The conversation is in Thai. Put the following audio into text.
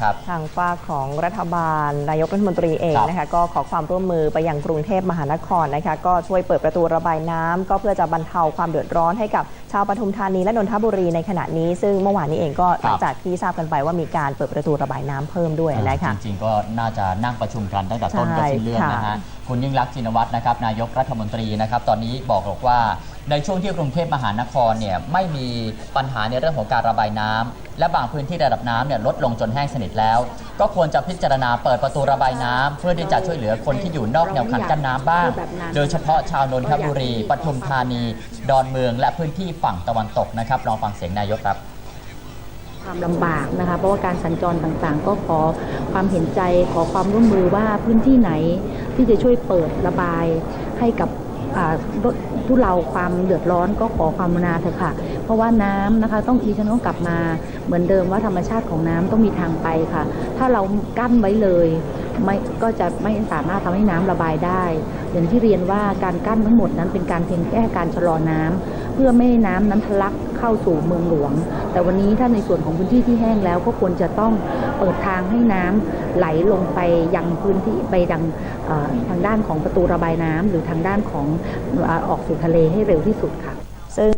ครับทางฝ้ากของรัฐบาลนายกรัฐมนตรีเองครับนะคะก็ขอความร่วมมือไปยังกรุงเทพมหานครนะคะก็ช่วยเปิดประตูระบายน้ำก็เพื่อจะบรรเทาความเดือดร้อนให้กับชาวปทุมธานีและนนทบุรีในขณะนี้ ซึ่งเมื่อวานนี้เองก็หลังจากที่ทราบกันไปว่ามีการเปิดประตูระบายน้ำเพิ่มด้วยนะคะจริงๆก็น่าจะนั่งประชุมกันตั้งแต่ต้นใช่ก็สิ้นเรื่องนะค่ะฮะคุณยิ่งรักษณ์ชินวัตรนะครับนายกรัฐมนตรีนะครับตอนนี้บอกบอกว่าในช่วงที่กรุงเทพมหานครเนี่ยไม่มีปัญหาในเรื่องของการระบายน้ำ และบางพื้นที่ระดับน้ำเนี่ยลดลงจนแห้งสนิทแล้ว ก็ควรจะพิจารณาเปิดประตูระบายน้ำเพื่อที่จะช่วยเหลือคนที่อยู่นอกแนวคันกั้นน้ำบ้าง โดยเฉพาะชาวนนทบุรีปทุมธานี ดอนเมือง และพื้นที่ฝั่งตะวันตกนะครับลองฟังเสียงนายกครับ ความลำบากนะคะ เพราะว่าการสัญจรต่างๆ ก็ขอความเห็นใจขอความร่วมมือว่าพื้นที่ไหนที่จะช่วยเปิดระบายให้กับอ่าลด ทุเราความเดือดร้อนก็ขอความนาเถอะค่ะ เพราะว่าน้ำนะคะ ต้องดิฉันต้องกลับมาเหมือนเดิมว่าธรรมชาติของน้ำต้องมีทางไปค่ะ ถ้าเรากั้นไว้เลยไม่ก็จะไม่สามารถทำให้น้ำระบายได้ อย่างที่เรียนว่าการกั้นทั้งหมดนั้นเป็นการเพียงแค่การชะลอน้ำ เพื่อไม่ให้น้ำนั้นทะลักเข้าสู่เมืองหลวง แต่วันนี้ถ้าในส่วนของพื้นที่ที่แห้งแล้วก็ควรจะต้องเปิดทางให้น้ำไหลลงไปยังพื้นที่ไปดังทางด้านของประตูระบายน้ำหรือทางด้านของออกสู่ทะเลให้เร็วที่สุดค่ะ